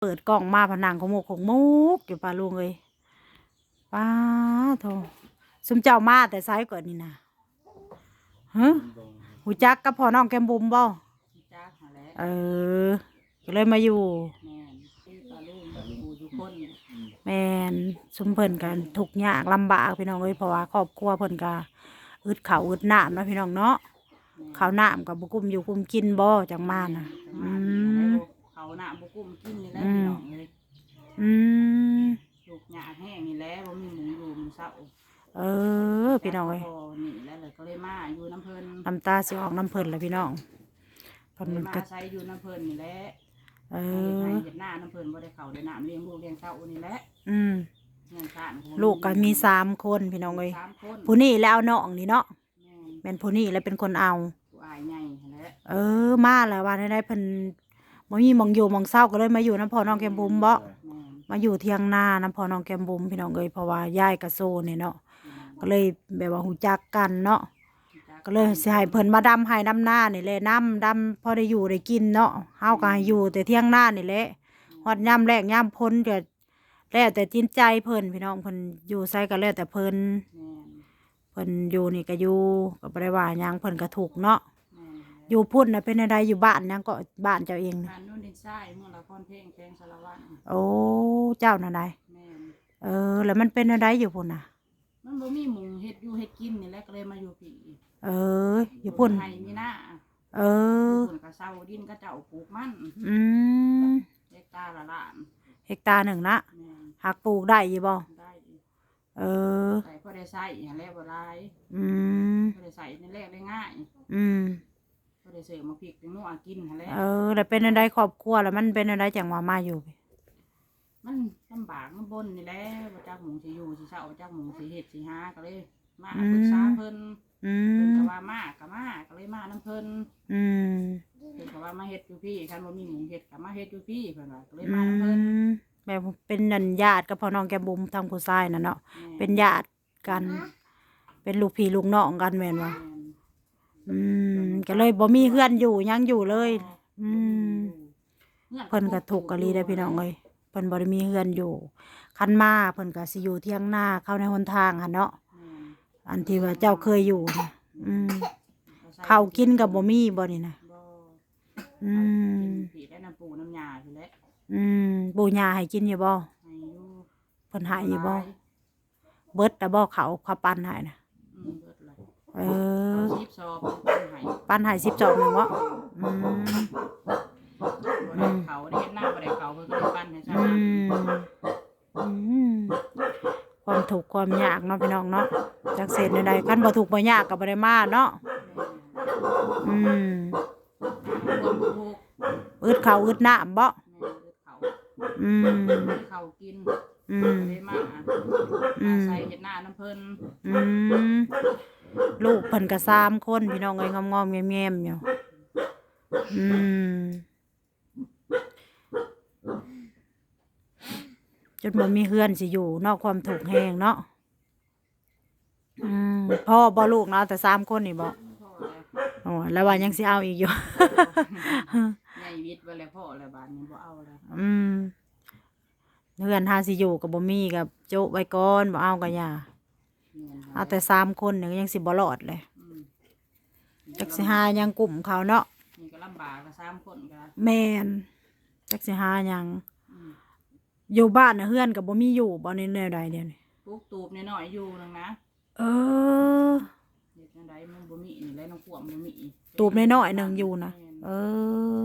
เปิดกล้องมาผนังของหมกของมุกอยู่ปลาลุงเลยป้าโทซุมเจ้ามาแต่ไซก่อนนี่นะฮะหูจักกับพ่อน้องแกมบุมบ่จ้าหาแล้วเออก็เลยมาอยู่ แม่นที่ปลาลูกอยู่ทุกคนเนี่ยแมนซุมเพิ่นกันทุกข์ยากลำบากพี่น้องเอ้ยเพราะว่าครอบครัวเพิ่นก็อึดข้าวอึดน้ำเนาะพี่น้องเนาะข้าวน้ำกับบุกุมอยู่กุมกินบ่จังมาน่ะอืม เขาหน้าบุกุ้มกินนี่แหละพี่น้องเลยอืมลูกหยาแห้งนี่แหละบ่มีหมูอยู่มื้อเช้าเออพี่น้องเอ้ยพอนี่แล้วเลยก็เลยมาอยู่น้ำเพิ่นน้ำตาสิออกน้ำเพิ่นละพี่น้องเพิ่นเลยมันมาก็ใช้อยู่น้ำเพิ่นนี่แหละเอให้อเฮ็ดหน้าน้ำเพิ่นบ่ได้เข้าได้น้ำเลี้ยงลูกเลี้ยงเต้านี่แหละอืมเงินชาติของลูกก็มีสามคนพี่น้องเอ้ยสามคนผู้นี้แล้วเอาน้องนี่เนาะแม่นแม่นผู้นี้แล้วเป็นคนเอาผู้อายใหญ่นั่นแหละเออมาแล้วว่าได้ได้เพิ่น บ่มีหมองอยู่หมองเศร้าก็เลยมาอยู่น้ำพ่อน้องแกมบุมบ่แม่นมาอยู่เที่ยงหน้าน้ำพ่อน้องแกมบุมพี่น้องเอ้ยเพราะว่ายายกับโซนี่เนาะก็เลยแบบว่าหูจักกันเนาะก็เลยสิให้เพิ่นมาดำให้ดำหน้านี่แหละน้ำดำพอได้อยู่ได้กินเนาะเฮาก็ให้อยู่แต่เที่ยงหน้านี่แหละฮอดย่ำแรกย่ำพ้นก็แล้วแต่จินใจเพิ่นพี่น้องเพิ่นอยู่ไสก็แล้วแต่เพิ่นแม่นเพิ่นอยู่นี่ก็อยู่ก็บ่ได้ว่าหยังเพิ่นก็ถูกเนาะแม่น อยู่พุ่นน่ะเป็นอะไรอยู่บ้านหยังก็บ้านเจ้าเองน่ะบ้านโนู่นดินทรายเมืองละครเพลงแข้งสารวัตรโอ้เจ้าน่ะใดแม่นเออ แล้วมันเป็นอะไรอยู่พุ่นน่ะมันบ่มีหมุงเฮ็ดอยู่เฮ็ดกินนี่แหละก็เลยมาอยู่พี่เออ อยู่พุ่นให้มีหน้าเออพุ่นก็เซาดินก็เจ้าปลูกมันอืมเฮกตาร์ละล้านเฮกตาร์หนึ่งนะแม่นหักปลูกได้อยู่บ่ได้เออ ใส่พอได้ใส่อย่างแรกบ่หลายอืมพอได้ใส่ในแรกได้ง่าย อืม พอได้เสิร์ฟมาพริกถึงนัวกินหั่นแหละเออ แล้วเป็นอะไรครอบครัวแล้วมันเป็นอะไรจังว่ามาอยู่ มันลำบากมันบนนี่แหละบ่จักหมูสิอยู่สิเช้าบ่จักหมูสิเฮ็ดสิหาก็เลยมาปรึกษาเพิ่นอืเพิ่นมก็ว่ามาก็มาก็เลยมานํเพิ่นอืมเพิ่นก็ว่ามาเฮ็ดอยู่พี่คันบ่มีหมูเฮ็ดก็มาเฮ็ดอยู่พี่เพิ่นว่าก็เลยอืมานํเพิ่นมแบบเป็นนันญาติกับพ่อน้องแกมบุมทางผู้ชายน่ะเนาะแม่เป็นญาติกัน เป็นลูกพี่ลูกน้องกันแม่นบ่แม่นอืม ก็เลยบ่มีเพื่อนอยู่ยังอยู่เลย อืมเพิ่นก็ถูกกะลีได้อพี่น้องเอ้ยเพิ่นบ่ได้มีเฮือนอยู่ คันมาเพิ่นก็สิอยู่เที่ยงหน้าเข้าในหนทางหั่นเนาะแม่นอันที่ว่าเจ้าเคยอยู่น่ะอืมข้าวกินก็บ่มีบ่นี่นะบ่อืมผีได้น้ำปูน้ำยาอยู่แล้วอืมปู่ย่าให้กินอยู่บ่ให้อยู่เพิ่นให้อยู่บ่เบิดแต่บ่เขาเขาปั้นให้น่ะอืมเบิด เลยเออชีพซอบเป็นให้ปั้นให้10จอกหนึงบ่อืมบ่ได้เขาได้เฮ็ดหน้าบ่ได้เขาเพิ่นก็เลยปั้นให้ซะอืมอืมความถูกข์ความยากเนาะพี่น้องเนาะจักเศษใดๆคันบ่ถูกข์บ่ยากก็บ่ได้มาเนาะอืมคนผูกอึดข้าวอึดน้ำบ่แม่เลือดเขาอืมเขากินอืม เลยมาอืมอาศัยเฮ็ดหน้าน้ำเพิ่นอืม ลูกเพิ่นก็สามคนพี่น้องเอ้ยงอมๆแง้มๆอยู่อืมจนบ่มีเฮือนสิอยู่ นอกความถูกข์แห้งเนาะอืมพ่อบ่ลูกเนาะแต่สามคนนี่บ่พ่อแล้วโอ้ยแล้วว่ายังสิเอาอีกอยู่ ใหญ่วิทย์ไว้แล้วพ่อแล้วบาดนี้บ่เอาแล้วอืมเฮือนหาสิอยู่ก็บ่มีกับโจะไว้ก่อนบ่เอาก็อย่าแม่น เอาแต่สามคนเนี่ยยังสิบ่รอดเลยอืมจักสิหาหยังกลุ่มเขาเนาะนี่ก็ลำบากก็สามคนก็แม่นจักสิหาหยังอืมอยู่บ้านน่ะเฮือนก็บ่มีอยู่บ่ในแนวใดเดี๋ยวนี้ปลูกตูบน้อยๆอยู่นึงนะเออเฮ็ดจังไดมันบ่มีนี่แหละน้องพวกมันบ่มีตูบน้อยๆหนึงอยู่นะเออ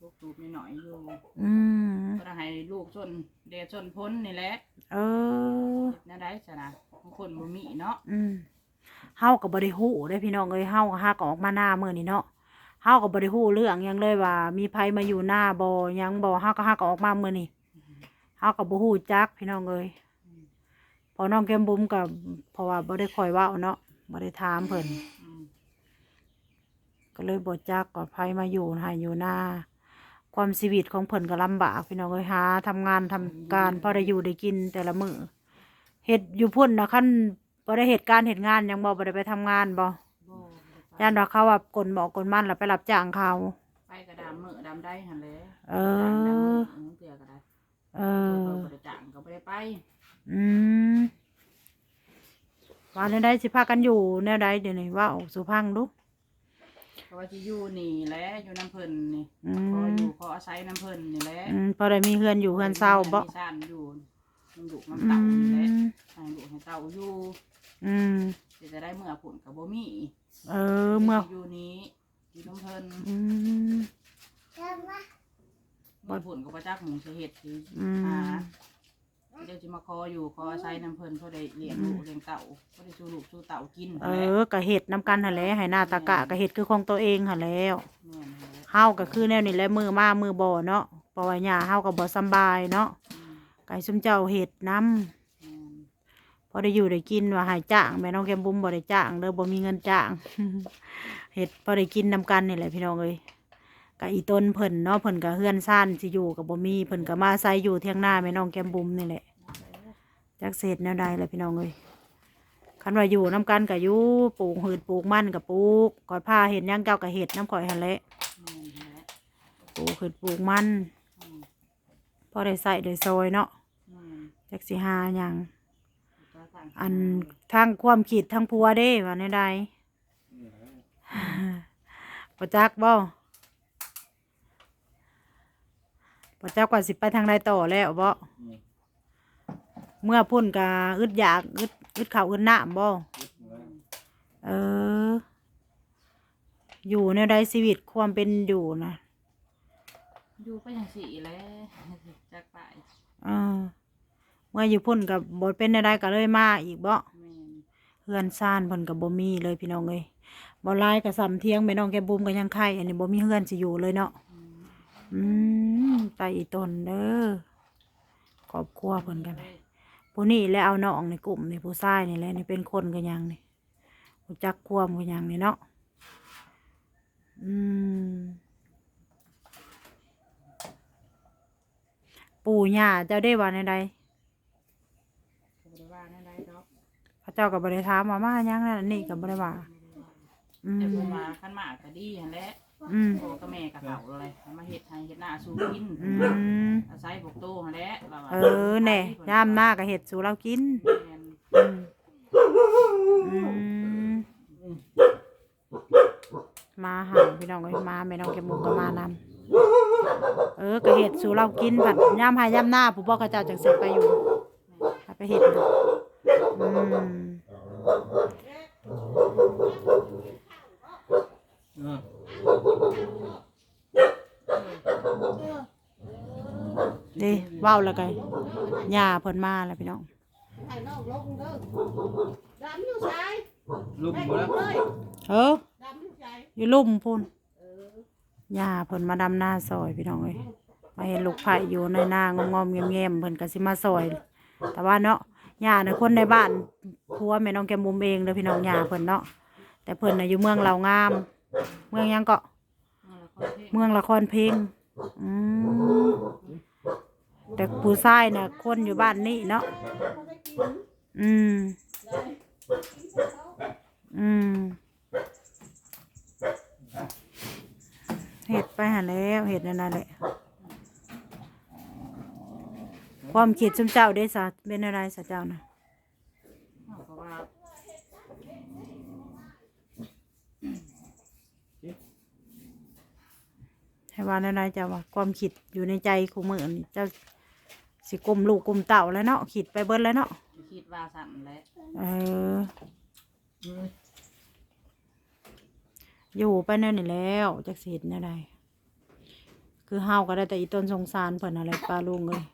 ปลูกตูบน้อยๆอยู่อืมก็ให้ลูกชนเดชชนพ้นนี่แหละเออเฮ็ดแนั่นได้ซะนะ บางคนบ่มีเนาะอืมเฮาก็บ่ได้ฮู้เด้พี่น้องเอ้ยเฮาก็หาก็ออกมาหน้ามื้อนี้เนาะเฮาก็บ่ได้ฮู้เรื่องหยังเลยว่า มีไผมาอยู่หน้าบ่หยังบ่เฮาก็หาก็ออกมามื้อนี้เฮาก็บ่ฮู้จักพี่น้องเอ้ยพอน้องแก้มบุ๋มก็เพราะว่าบ่ได้คอยเว้าเนาะบ่ได้ถามเพิ่นอืมก็เลยบ่จักว่าไผมาอยู่ให้อยู่หน้าความชีวิตของเพิ่นก็ลำบากพี่น้องเอ้ยหาทำงานทำการพอได้อยู่ได้กินแต่ละมื้อ เฮ็ดอยู่พุ่นน่ะคันบ่ได้เหตุการณ์เหตุงานหยังบ่บ่ได้ไปทำงานบ่บ่ย่านว่าเขาว่ากลหมอกลมันแล้วไปรับจ้างเขา ไปกระดามมือดามได้หั่นแหละเอดามดามมืออ เตือก็ได้เออ บ่ได้จ้างก็บ่ได้ไปอืมว่าแนวใดสิพากันอยู่แนวใดเดี๋ยวนี้ว่าออกสู่พังดูเพราะว่าสิอยู่นี่แหละอยู่น้ำเพิ่นนี่อืขอมอยู่ขออาศัยน้ำเพิ่นนี่แหละอืมพอได้มีเฮือนอยู่เฮือนเศร้าบ่มีซ่านอยู่มั นอยู่อืน้ำเต่านี่แหละมให้ลูกให้เต่าอยู่อืมสิจะได้เมื่อผลกับบ่มีเออเมื่ออยู่นี้อยู่น้ำเพิ่นอืมเมื่อผลกับพระเจ้าของสิเฮ็ดสิอืมหาเดี๋ยวสิมาขออยู่ขออาศัยน้ำเพิ่นเพราะได้เลี้ยงลูกเลี้ยงเต่าเพราะได้สู้ลูกสู้เต่ากินเออก็เห็ดน้ำกันหั่นแหละให้หน้าตากะก็เห็ดคือของตัวเองหั่นแล้ว แม่นแหละ เฮาก็คือแนวนี้แหละมือมามือบ่เนาะเพราะว่าหญ้าเฮาก็บ่สำบายเนาะ อืมไก่ซุมเจ้าเห็ดน้แม่นำพอได้อยู่ได้กินว่าใหายจ้างแม่น้องแก้มบุ้มบ่ได้จ้างเด้อบ่มีเงินจ้างเห็ดพอได้กินนำกันนี่แหละพี่น้องเอ้ยก็อีต้นเพิ่นเนาะเพิ่นก็เฮือนซ่านสิอยู่ก็บ่มีเพิ่นก็มาอาศัยอยู่เที่ยงหน้าแม่น้องแก้มบุ้มนี่แหละจักเศษแนวใดแหละพี่น้องเอ้ยคันว่าอยู่นํกันก็อยู่ปลูกหืดปลูกมันก็ปลูกกอดผ้าเห็ดหยังเจ้าก็เห็ดน้ำข่อยหั่นแหละแม่นแหละปลูกหืดปลูกมันอืมพอได้ใส่ได้ซอยเนาะ แม่นจักสิหาหยังพระเจ้าสั่งอันทั้งความคิดทั้งพัวเด้ว่าในใดประจักบ่ประจักว่าสิไปทางใดต่อแล้วบ่เมื่อพุ่นกาอึดอยากอึดอึดข้าวอึดน้ำบ่เออ อยู่ในใดชีวิตความเป็นอยู่นะอยู่ไปจังสี่แหล้วจักไปเออ เมื่ออยู่พุ่นกับบ่เป็นในใดก็เลยมาอีกบ่แม่นเฮือนซ่านเพิ่นก็บ่มีเลยพี่น้องเอ้ยบ่หลายก็สำเที่ยงแม่น้องแกบุมก็ยังไข่อันนี้บ่มีเฮือนสิอยู่เลยเนาะอืมอืมไตอีตนเด้อครอบครัวเพิ่นกันผู้นี้แล้วเอาน้องในกลุ่มนี่ผู้ชายนี่แหละนี่เป็นคนกันยังนี่รู้จักความกันยังนี่เนาะอืม ปู่ย่าเจ้าได้ว่าในใด ก็บ่ได้ว่านั่นได้ดอก พระ เจ้าก็บ่ได้ถามว่ามาหยังนั่นนี่ก็บ่ได้ว่าอืม แต่เพิ่นว่าคันมากก็ดีหั่นแหละอืมพ่อกับแม่ก็เฒ่าเลยมาเฮ็ดให้เฮ็ดหน้าสู่กินอืม อาศัยพวกโตหั่นแหละราว่าเออแหน่ยามหน้าก็เห็ดสู่เรากิน แม่นอืมอืมมาหาพี่น้องเอ้ยมาแม่น้องแกมุกก็มานำเออก็เห็ดสู่เรากินผัดย่ำให้ย่ำหน้าผู้บอกเขาเจ้าจังเสไปอยู่ให้ไปเห็ดนะอืมเด้เว้าแล้วกันย่าเพิ่นมาแล้วพี่น้องไอ้นอกลงเด้อดำอยู่ชายลุกไม่หมดลแล้วงเลยเออดำอยู่ชายอยู่ลุ่มพุ่นเออย่าเพิ่นมาดำหน้าซอยพี่น้องเอ้ยมาเห็นลูกไผ่อยู่ในหน้างอมๆเงียบๆเพิ่นก็สิมาซอย แต่ว่าเนาะ ย่าน่ะคนในบ้านผัวแม่น้องแกมบุมเองเด้อพี่น้องย่าเพิ่นเนาะแต่เพิ่นน่ะอยู่เมืองเหล่างาม เมืองหยังเกาะเมือเพลงเมืองละครเพลงอืมแต่ผู้ชายน่ะคนอยู่บ้านนี้เนาะอืม อืมเห็ดไปหาแล้วเห็ดนั่นแหละ ความคิดซุมเจ้าได้สะเป็นอะไรสะเจ้านะเพราะว่าให้ว่าอะไรเจ้าว่าความคิดอยู่ในใจคู่มือนี่เจ้าสิกลมลูกกลมเต่าแล้วเนาะคิดไปเบิดแล้วเนาะคิดว่าสั่นแหละเอออยู่ไปนั่นนี่แล้วจักสิเห็นอะไรคือเฮาก็ได้แต่อีต้นสงสารเพิ่นอะไรปลาลุงเลย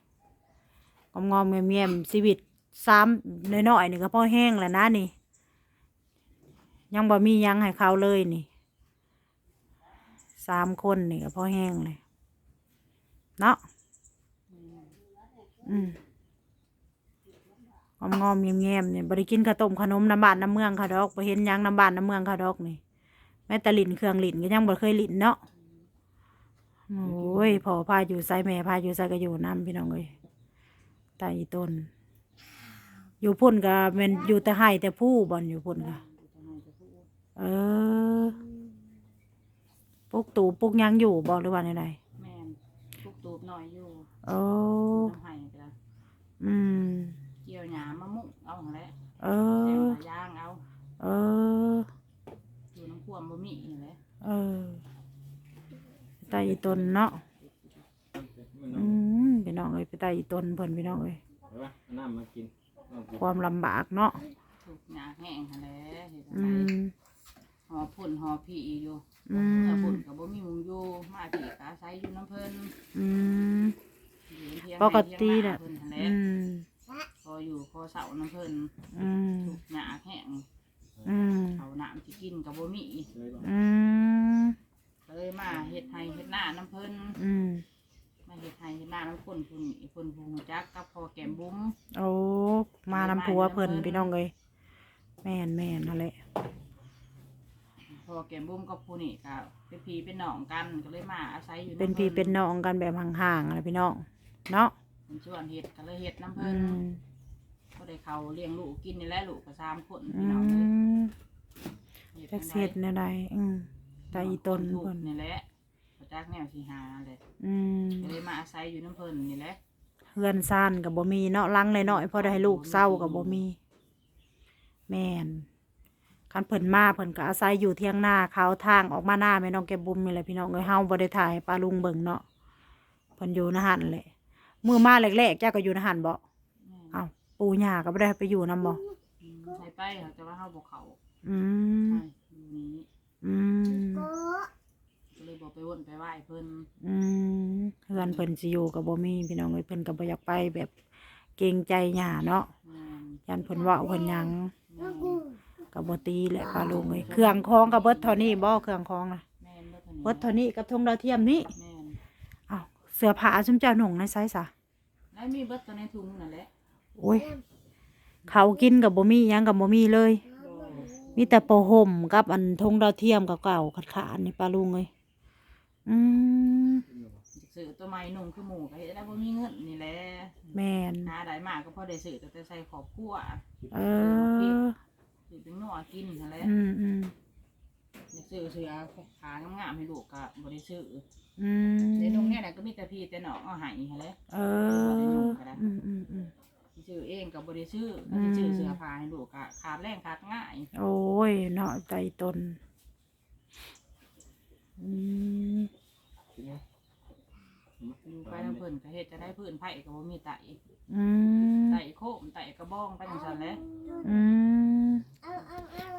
งอมงอมเงียมๆชีวิตซ้ำน้อยๆนี่ก็พอแห้งแล้วนะนี่ ยังบ่มียังให้เขาเลยนี่สามคนนี่ก็พอแห้งเลยเนาะอืมงอมงอมเงียมๆเนี่ยบริกินข้าวต้มขนมน้ำบานน้ำเมืองเขาดอกไปเห็นยังน้ำบานน้ำเมืองเขาดอกนี่แม้แต่ลิ้นเครื่องลินก็ยังบ่เคยลินเนาะโอ้ยพอพาอยู่ไซแม่พาอยู่ไซก็อยู่น้ำพี่น้องเอ้ย ตาอีต้น อยู่พุ่นกะเม่นอยู่แต่ให้แต่ผู้บอลอยู่พุ่นกะเออปุกตูปุกยังอยู่บ่หรือว่าไหนแม่นปลูกตูบหน่อยอยู่ๆโออืม เกี่ยวหนามะมุกเอาของแล้วเออย่างเอาเออ อยู่น้ำพ่วมบ่มี่อย่างไรเออตาอีต้นเนาะอืม พี่น้องเอ้ยไปไต่อีตนเพิ่นพี่น้องเอ้ยเอาวะเอาน้ำมากินเอากินความลำบากเนาะถูกหยาแห้งหั่นแหละเฮ็ดอืให้มหอพุ่นหอผีอยู่อืถ้ามพุ่นก็บ่มีมุงอยู่มาผีก็อาศัยอยู่น้ำเพิ่นอืม อยู่เที่ยงปกติเที่ยน่ะงนาเพิ่นหั่นแหอืละมพออยู่พอเสาน้ำเพิ่นอืมถูกหยาแห้งอืมเขาน้ำที่กินกับบ่มี เลยบอกอืมก็เลยมาเฮ็ดให้เฮ็ดหน้าน้ำเพิ่นอืม มาเฮ็ดให้เฮ็ดหน้าน้ำคนพุ่นนี่เพิ่นผู้รู้จักกับพ่อแก้มบุ้มโอ้มานำผัวเพิ่นพี่น้องเอ้ยแม่นแม่นนั่นแหละพ่อแก้มบุ้มกับผู้นี่ก็เป็นพี่เป็นน้องกันก็เลยมาอาศัยอยู่ำเป็นพี่เป็นน้องกันแบบห่างๆอะไรพี่น้องเนาะเพิ่นชวนเฮ็ดก็เลยเฮ็ดน้ำอืเพิ่นมก็ได้เขาเลี้ยงลูกกินนี่แหละลูกก็สามคนอืพี่น้องเลยมฮ็ดจักเสร็จแนวใดอืมตาอีตนลูกเพิ่นนี่แหละบ่ จักแนวสิหาเลยอืมก็เลยมาอาศัยอยู่น้ำเพิ่นนี่แหละเฮือนซ่านกับบ่มีเนาะลังน้อยๆพอได้ให้ลูกเศร้ากับบ่มี แม่นคันเพิ่นมาเพิ่นก็อาศัยอยู่เที่ยงหน้าเขาทางออกมาหน้าแม่น้องแกบุมนี่แหละพี่น้องเอ้ยเฮาบ่ได้ถ่ายให้ป้าลุงเบิ่งเนาะเพิ่นอยู่นะหันแหละมื้อมาแรกๆเจ้าก็อยู่นะหันบ่แม่นเอ้าปู่ย่าก็บ่ได้ไปอยู่นํบ่อืมใส่ไปค่ะแต่ว่าเฮาบ่เข้าอืมใช่อยู่นี้อืมก็ เลยบอกไปวนไปไหว้เพิ่นอืมเฮือนเพิ่นสิอยู่ก็บ่มีพี่น้องเอ้ยเพิ่นก็บ่อยากไปแบบเกรงใจย่าเนาะแม่นยันเพิ่นเว้าเพิ่นหยังแม่นก็บ่ตีแหละป้าลุงเอ้ยเครื่องของก็เบิดเท่านี้บ่เครื่องของน่ะแม่นเบิดเท่านี้เบิดเท่านี้กับธงดาวเทียมนี้แม่นอ้าวเสื้อผ้าซุมเจ้าหนุ่งในไซส์ซะแล้วมีเบิดตัวในถุงนั่นแหละโอ้ยเขาวกินกับบ่มีหยังกับบ่มีเลยมีแต่ปะห่มกับอันธงดาวเทียมเก่าๆขาดๆนี่ป้าลุงเอ้ย อืมซื้อตัวใหม่นุ่งคือหมูก็เฮ็ดแล้วบ่มีเงินนี่แหละแม่นหาได้มากก็พอได้ซื้อแต่แต่ใส่ครอบครัวเออซื้อเป็นหนัวกินนั่นแหละอืมอืมอยากซื้อเสื้อขางามๆให้ลูกก็บ่ได้ซื้ออืมในนุ่งเนี่ยน่ะก็มีแต่พี่แต่น้องเอาให้หั่นแหละเอออืมอืมอืมซื้อเองก็บ่ได้ซื้อก็สิซื้อเสื้อผ้าให้ลูกก็ขาดแรงขาดง่าย โอ้ยเนาะใจตน อืม กินไหมอยู่ไปน้ำเพิ่นก็เฮ็ดจะได้พื้นไผ่ก็บ่มีไตอืมไตโคมไตกระบองไปจังซั่นแหละอืม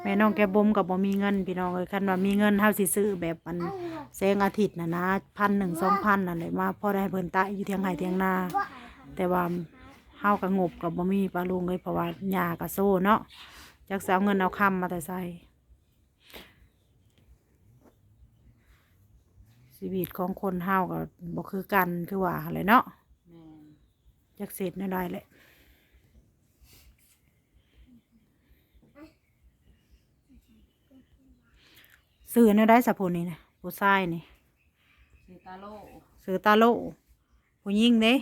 แม่น้องแกบ่มกับบ่มีเงินพี่น้องเอ้ยคันว่ามีเงินเฮาสิซื้อแบบมันแสงอาทิตย์น่ะนะพันหนึ่งสองพันนั่นแหละมาพอได้ให้เพิ่นตะอยู่เทียงไห้เทียงนา แต่ว่าเฮาก็งบกับบ่มีปลาลุงเลยเพราะว่าหญ้าก็โซ่เนาะจักสิเอาเงินเอาคำมาแต่ใส่ ชีวิตของคนเฮาก็บ่คือกันคือว่าหั่นแหละเนาะแม่นจักเสร็จแน่ได้แหละซื้อแน่ได้สับผู้นี่นะผู้ชายนี่ซื้อตาโลซื้อตาโลผู้หญิงเด้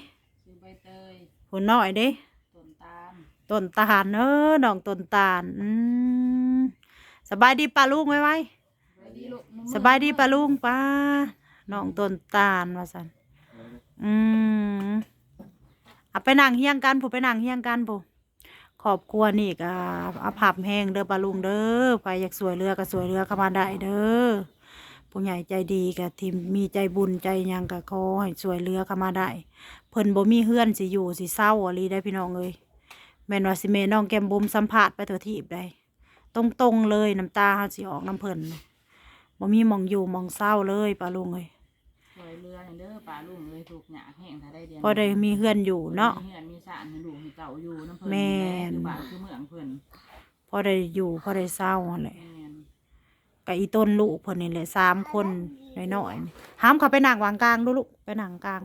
ซื้อใบเตยผู้น้อยเด้ต้นตาลต้นตาลเออน้องต้นตาลอืมสบายดีป้าลุงไว้ไว้ สบายดีลูกนุ่มสบายดีป้าลุงป้า น้องต้นตาลว่าสันอืมเอาไปนั่งเฮียงกันผู้ไปนั่งเฮียงกันผู้ขอบครัวนี่ก็อาภัพแห้งเด้อป้าลุงเด้อไปอยากสวยเรือก็สวยเรือเข้ามาได้เด้อผู้ใหญ่ใจดีกับทีมมีใจบุญใจหยังก็ขอให้สวยเรือเข้ามาได้ เพิ่นบ่มีเฮือนสิอยู่สิเศร้าอะลีได้อพี่น้องเอ้ยแม่นว่าสิแม่น้องแก้มบุมสัมภาษณ์ไปเถอะทีบได้ตรงๆเลยน้ำตาเฮาสิออกน้ำเพิ่นบ่มีหมองอยู่หมองเศร้าเลยป้าลุงเอ้ยส วยเรือนี่เด้อป่าลุงเลยถูกหยาแห้งถ้าได้เดือนพอได้มีเฮือนอยู่เนาะมีเฮือนมีสระให้ลูกให้เจ้าอยู่น้ำเพิ่นแม่นคือบ้านคือเมืองเพิ่นพอได้อยู่พอได้เศร้าหั่นแหละแม่นกับอีต้นลูกเพิ่นนี่แหละสามคนน้อยๆนี่ห้ามเขาไปนั่งวางกลางดูลูกไปนั่งกลาง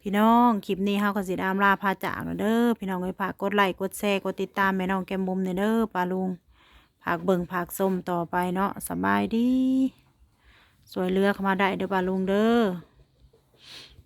พี่น้องคลิปนี้เฮาก็สิได้อำลาพาจากแล้วเด้อพี่น้องเอ้ยฝากกดไลค์กดแชร์กดติดตามแม่น้องแก้มบุมเนี่ยเด้อปลาลุงฝากเบิ่งฝากส้มต่อไปเนาะสบายดี สวยเรือเข้ามาได้เด้อปลาลุงเด้อ